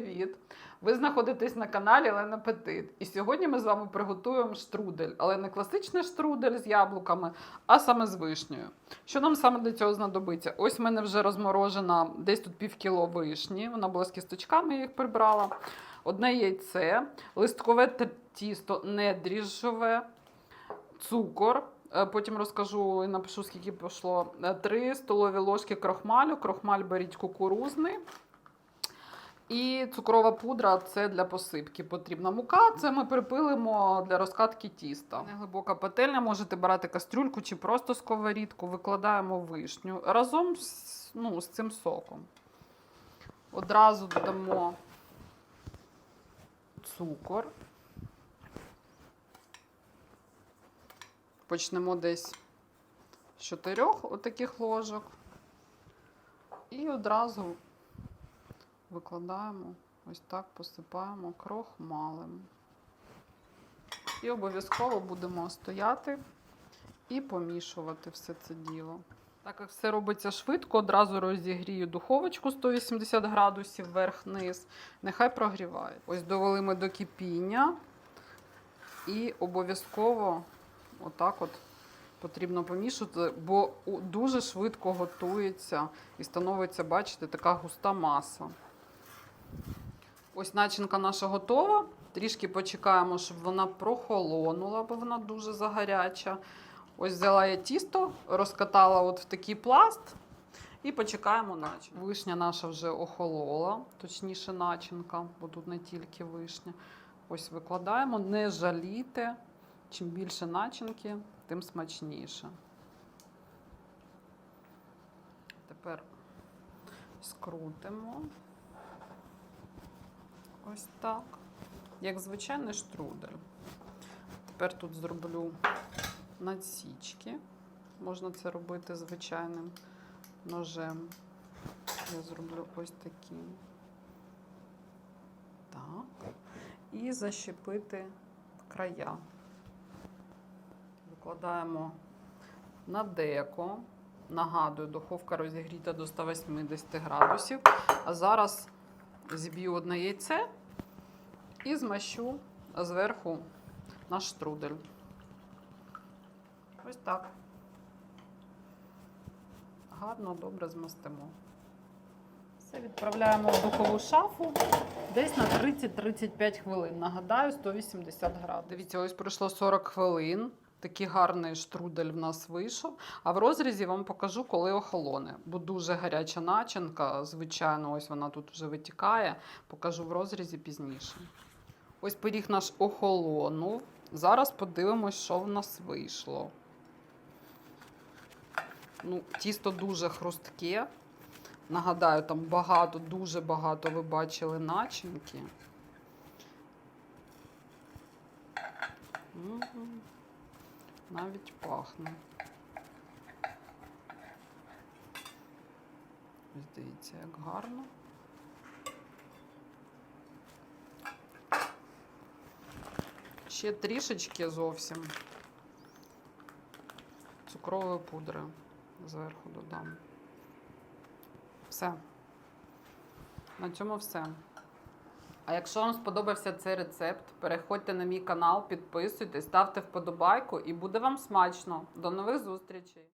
привіт! Ви знаходитесь на каналі Лена Петит. І сьогодні ми з вами приготуємо штрудель, але не класичний штрудель з яблуками, а саме з вишнею. Що нам саме для цього знадобиться? Ось в мене вже розморожена десь тут пів кіло вишні. Вона була з кісточками, я їх прибрала. Одне яйце, листкове тісто, не дріжджове, цукор. Е, Потім розкажу і напишу, скільки пішло. Е, Три столові ложки крохмалю. Крохмаль беріть кукурузний. І цукрова пудра це для посипки потрібна мука. Це ми припилимо для розкатки тіста. Неглибока пательня, можете брати кастрюльку чи просто сковорідку. Викладаємо вишню разом з, ну, з цим соком. Одразу додамо цукор. Почнемо десь з чотирьох отаких ложок. І одразу викладаємо, ось так посипаємо крохмалем. І обов'язково будемо стояти і помішувати все це діло. Так як все робиться швидко, одразу розігрію духовочку 180 градусів вверх-низ. Нехай прогріває. Ось довели ми до кипіння. І обов'язково отак от потрібно помішати, бо дуже швидко готується і становиться, бачите, така густа маса. Ось начинка наша готова. Трішки почекаємо, щоб вона прохолонула, бо вона дуже загаряча. Ось взяла я тісто, розкатала от в такий пласт і почекаємо начинку. Вишня наша вже охолола, точніше начинка, бо тут не тільки вишня. Ось викладаємо, не жалійте. Чим більше начинки, тим смачніше. Тепер скрутимо. Ось так. Як звичайний штрудель. Тепер тут зроблю надсічки. Можна це робити звичайним ножем. Я зроблю ось такі. Так. І защепити края. Викладаємо на деко. Нагадую, духовка розігріта до 180 градусів. А зараз зіб'ю одне яйце і змащу зверху наш штрудель. Ось так. Гарно, добре змастимо. Все відправляємо в духову шафу десь на 30-35 хвилин. Нагадаю, 180 градусів. Дивіться, ось пройшло 40 хвилин. Такий гарний штрудель в нас вийшов. А в розрізі вам покажу, коли охолоне. Бо дуже гаряча начинка. Звичайно, ось вона тут вже витікає. Покажу в розрізі пізніше. Ось пиріг наш охолонув. Зараз подивимось, що в нас вийшло. Ну, тісто дуже хрустке. Нагадаю, там багато, дуже багато ви бачили начинки. Навіть пахне. Ось Дивіться, як гарно. Ще трішечки зовсім цукрової пудри зверху додам. Все. На цьому все. А якщо вам сподобався цей рецепт, переходьте на мій канал, підписуйтесь, ставте вподобайку і буде вам смачно. До нових зустрічей!